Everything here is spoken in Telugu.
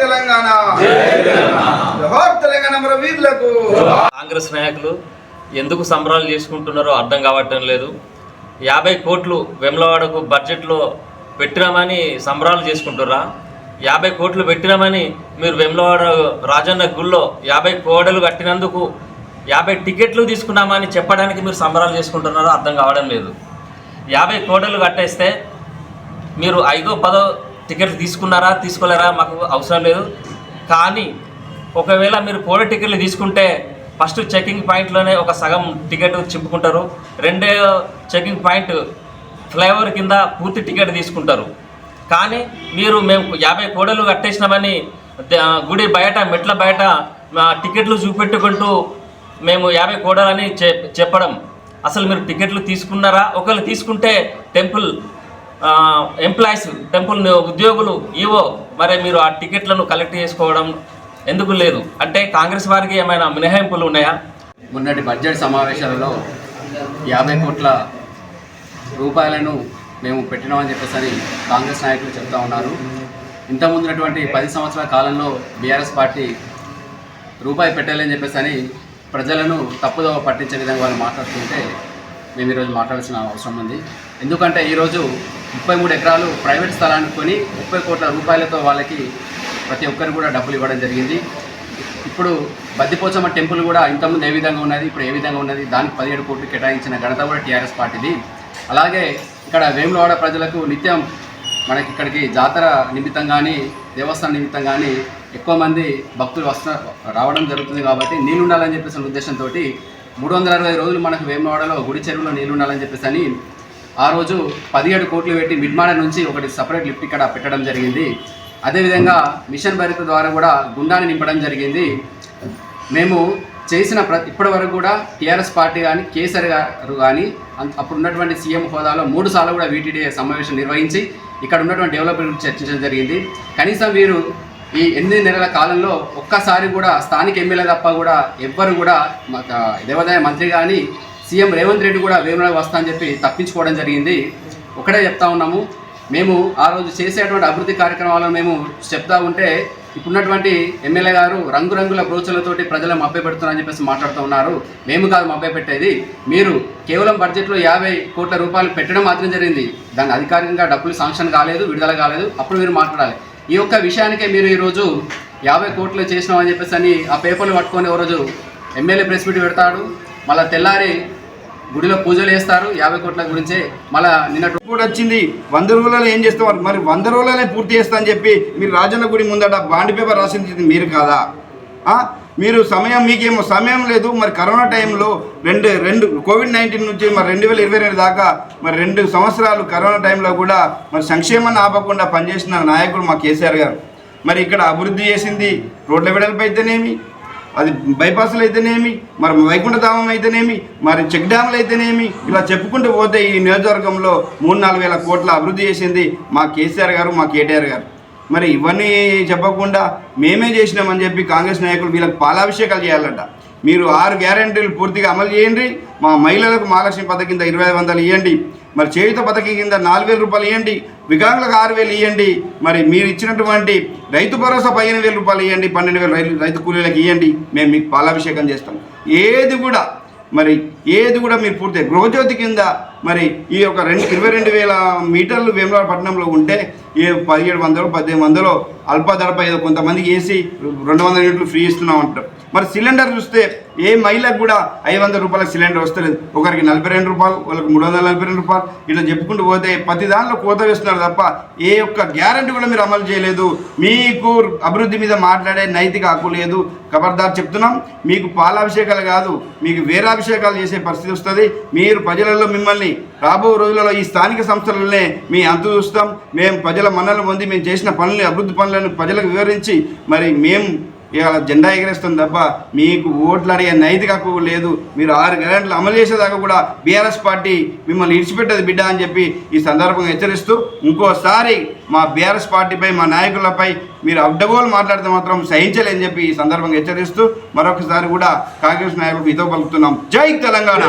తెలంగాణ. తెలంగాణ. కాంగ్రెస్ నాయకులు ఎందుకు సంబరాలు చేసుకుంటున్నారో అర్థం కావటం లేదు. యాభై కోట్లు వెమ్లవాడకు బడ్జెట్లో పెట్టినామని సంబరాలు చేసుకుంటురా యాభై కోట్లు పెట్టినామని మీరు వెమ్లవాడ రాజన్న గుళ్ళో యాభై కోడలు కట్టినందుకు యాభై టికెట్లు తీసుకున్నామని చెప్పడానికి మీరు సంబరాలు చేసుకుంటున్నారో అర్థం కావడం లేదు. యాభై కోడలు కట్టేస్తే మీరు ఐదో పదో టికెట్లు తీసుకున్నారా తీసుకోలేరా మాకు అవసరం లేదు. కానీ ఒకవేళ మీరు కోడి టికెట్లు తీసుకుంటే ఫస్ట్ చెకింగ్ పాయింట్లోనే ఒక సగం టికెట్ చింపుకుంటారు. రెండో చెకింగ్ పాయింట్ ఫ్లైఓవర్ కింద పూర్తి టికెట్ తీసుకుంటారు. కానీ మీరు మేము యాభై కోడలు కట్టేసినామని గుడి బయట మెట్ల బయట టికెట్లు చూపెట్టుకుంటూ మేము యాభై కోడలని చెప్పడం. అసలు మీరు టికెట్లు తీసుకున్నారా? ఒకవేళ తీసుకుంటే టెంపుల్ ఎంప్లాయీస్ టెంపుల్ ఉద్యోగులు ఈవో మరి మీరు ఆ టికెట్లను కలెక్ట్ చేసుకోవడం ఎందుకు లేదు? అంటే కాంగ్రెస్ వారికి ఏమైనా మినహాయింపులు ఉన్నాయా? మొన్నటి బడ్జెట్ సమావేశాలలో యాభై కోట్ల రూపాయలను మేము పెట్టినామని చెప్పేసి కాంగ్రెస్ నాయకులు చెప్తా ఉన్నారు. ఇంతకుముందున్నటువంటి పది సంవత్సరాల కాలంలో బీఆర్ఎస్ పార్టీ రూపాయి పెట్టాలని చెప్పేసి అని ప్రజలను తప్పుదోవ పట్టించే విధంగా వాళ్ళు మాట్లాడుతుంటే మేము ఈరోజు మాట్లాడాల్సిన అవసరం ఉంది. ఎందుకంటే ఈరోజు ముప్పై మూడు ఎకరాలు ప్రైవేట్ స్థలాన్ని కొని ముప్పై కోట్ల రూపాయలతో వాళ్ళకి ప్రతి ఒక్కరు కూడా డబ్బులు ఇవ్వడం జరిగింది. ఇప్పుడు బద్దిపోచమ్మ టెంపుల్ కూడా ఇంతకుముందు ఏ విధంగా ఉన్నది ఇప్పుడు ఏ విధంగా ఉన్నది దానికి పదిహేడు కోట్లు కేటాయించిన ఘనత కూడా టీఆర్ఎస్ పార్టీది. అలాగే ఇక్కడ వేములవాడ ప్రజలకు నిత్యం మనకి ఇక్కడికి జాతర నిమిత్తం కానీ దేవస్థానం నిమిత్తం కానీ ఎక్కువ మంది భక్తులు వస్త రావడం జరుగుతుంది కాబట్టి నీళ్ళు ఉండాలని చెప్పేసి ఉద్దేశంతో మూడు వందల అరవై రోజులు మనకు వేమవాడలో గుడి చెరువులో నీళ్ళు ఉండాలని చెప్పేసి అని ఆ రోజు పదిహేడు కోట్లు పెట్టి మిడ్మాడ నుంచి ఒకటి సపరేట్ లిఫ్ట్ ఇక్కడ పెట్టడం జరిగింది. అదేవిధంగా మిషన్ భరిత ద్వారా కూడా గుండాన్ని నింపడం జరిగింది. మేము చేసిన ప్ర ఇప్పటి వరకు కూడా టీఆర్ఎస్ పార్టీ కానీ కేసీఆర్ గారు కానీ అప్పుడు ఉన్నటువంటి సీఎం హోదాలో మూడు సార్లు కూడా వీటీడీ సమావేశం నిర్వహించి ఇక్కడ ఉన్నటువంటి డెవలప్మెంట్ గురించి చర్చించడం జరిగింది. కనీసం వీరు ఈ ఎనిమిది నెలల కాలంలో ఒక్కసారి కూడా స్థానిక ఎమ్మెల్యే తప్ప కూడా ఎవ్వరు కూడా దేవాదాయ మంత్రి కానీ సీఎం రేవంత్ రెడ్డి కూడా వేముల వస్తా అని చెప్పి తప్పించుకోవడం జరిగింది. ఒకటే చెప్తా ఉన్నాము. మేము ఆ రోజు చేసేటువంటి అభివృద్ధి కార్యక్రమాలను మేము చెప్తా ఉంటే ఇప్పుడున్నటువంటి ఎమ్మెల్యే గారు రంగురంగుల బ్రోచులతోటి ప్రజలను మభ్య పెడుతున్నారని చెప్పేసి మాట్లాడుతూ ఉన్నారు. మేము కాదు మభ్య పెట్టేది మీరు కేవలం బడ్జెట్లో యాభై కోట్ల రూపాయలు పెట్టడం మాత్రం జరిగింది. దాని అధికారికంగా డబ్బులు శాంక్షన్ కాలేదు విడుదల కాలేదు. అప్పుడు మీరు మాట్లాడాలి. ఈ యొక్క విషయానికే మీరు ఈరోజు యాభై కోట్లు చేసినామని చెప్పేసి అని ఆ పేపర్లు పట్టుకొని ఓ రోజు ఎమ్మెల్యే ప్రెస్ మీట్ పెడతాడు. మళ్ళీ తెల్లారి గుడిలో పూజలు వేస్తారు యాభై కోట్ల గురించే మళ్ళీ నిన్న కూడా వచ్చింది. వంద రోజులలో ఏం చేస్తాం మరి వంద రోజులనే పూర్తి చేస్తా అని చెప్పి మీరు రాజన్న గుడి ముందట బాండ్ పేపర్ రాసింది మీరు కాదా? మీరు సమయం మీకేమో సమయం లేదు. మరి కరోనా టైంలో రెండు రెండు కోవిడ్ నైన్టీన్ నుంచి మరి రెండు వేల ఇరవై రెండు దాకా మరి రెండు సంవత్సరాలు కరోనా టైంలో కూడా మరి సంక్షేమాన్ని ఆపకుండా పనిచేసిన నాయకుడు మా కేసీఆర్ గారు. మరి ఇక్కడ అభివృద్ధి చేసింది రోడ్ల వెడల్పు అయితేనేమి అది బైపాస్లు అయితేనేమి మరి వైకుంఠధామం అయితేనేమి మరి చెక్ డ్యాములు అయితేనేమి ఇలా చెప్పుకుంటూ పోతే ఈ నియోజకవర్గంలో మూడు నాలుగు వేల కోట్ల అభివృద్ధి చేసింది మా కేసీఆర్ గారు మా కేటీఆర్ గారు. మరి ఇవన్నీ చెప్పకుండా మేమే చేసినామని చెప్పి కాంగ్రెస్ నాయకులు వీళ్ళకి పాలాభిషేకాలు చేయాలంట. మీరు ఆరు గ్యారంటీలు పూర్తిగా అమలు చేయండి. మా మహిళలకు మహాలక్ష్మి పథకం కింద ఇరవై ఐదు వందలు ఇవ్వండి మరి చేయుత పథకం కింద నాలుగు వేల రూపాయలు ఇవ్వండి వికలాంగులకు ఆరు వేలు ఇవ్వండి మరి మీరు ఇచ్చినటువంటి రైతు భరోసా పదిహేను వేల రూపాయలు ఇవ్వండి పన్నెండు వేలు రైతు రైతు కూలీలకు ఇవ్వండి మేము మీకు పాలాభిషేకం చేస్తాం. ఏది కూడా మరి ఏది కూడా మీరు పూర్తి గృహజ్యోతి కింద మరి ఈ యొక్క రెండు ఇరవై రెండు వేల మీటర్లు వేములవాడ పట్టణంలో ఉంటే ఏ పదిహేడు వందలు పద్దెనిమిది వందలు అల్ప దడప ఏదో కొంతమందికి వేసి రెండు వందల యూనిట్లు ఫ్రీ ఇస్తున్నాం అంటారు. మరి సిలిండర్ చూస్తే ఏ మహిళకు కూడా ఐదు వందల రూపాయల సిలిండర్ వస్తలేదు. ఒకరికి నలభై రెండు రూపాయలు వాళ్ళకి మూడు వందల నలభై రెండు రూపాయలు. ఇట్లా చెప్పుకుంటూ పోతే ప్రతి దానిలో కోత వేస్తున్నారు తప్ప ఏ ఒక్క గ్యారంటీ కూడా మీరు అమలు చేయలేదు. మీకు అభివృద్ధి మీద మాట్లాడే నైతిక హక్కు లేదు. ఖబర్దార్ చెప్తున్నాం మీకు పాలాభిషేకాలు కాదు మీకు వేరాభిషేకాలు చేసే పరిస్థితి వస్తుంది. మీరు ప్రజలలో మిమ్మల్ని రాబో రోజులలో ఈ స్థానిక సంస్థలనే మీ అంతు చూస్తాం. మేము ప్రజల మన్నలు పొంది మేము చేసిన పనులు అభివృద్ధి పనులను ప్రజలకు వివరించి మరి మేము ఇవాళ జెండా ఎగరేస్తాం తప్ప మీకు ఓట్లు అడిగే నైతిక హక్కు లేదు. మీరు ఆరు గ్యారెంట్లు అమలు చేసేదాకా కూడా బీఆర్ఎస్ పార్టీ మిమ్మల్ని ఇడిచిపెట్టదు బిడ్డ అని చెప్పి ఈ సందర్భంగా హెచ్చరిస్తూ ఇంకోసారి మా బీఆర్ఎస్ పార్టీపై మా నాయకులపై మీరు అడ్డగోలు మాట్లాడితే మాత్రం సహించలేని చెప్పి ఈ సందర్భంగా హెచ్చరిస్తూ మరొకసారి కూడా కాంగ్రెస్ నాయకులకు హితో పలుకుతున్నాం. జై తెలంగాణ!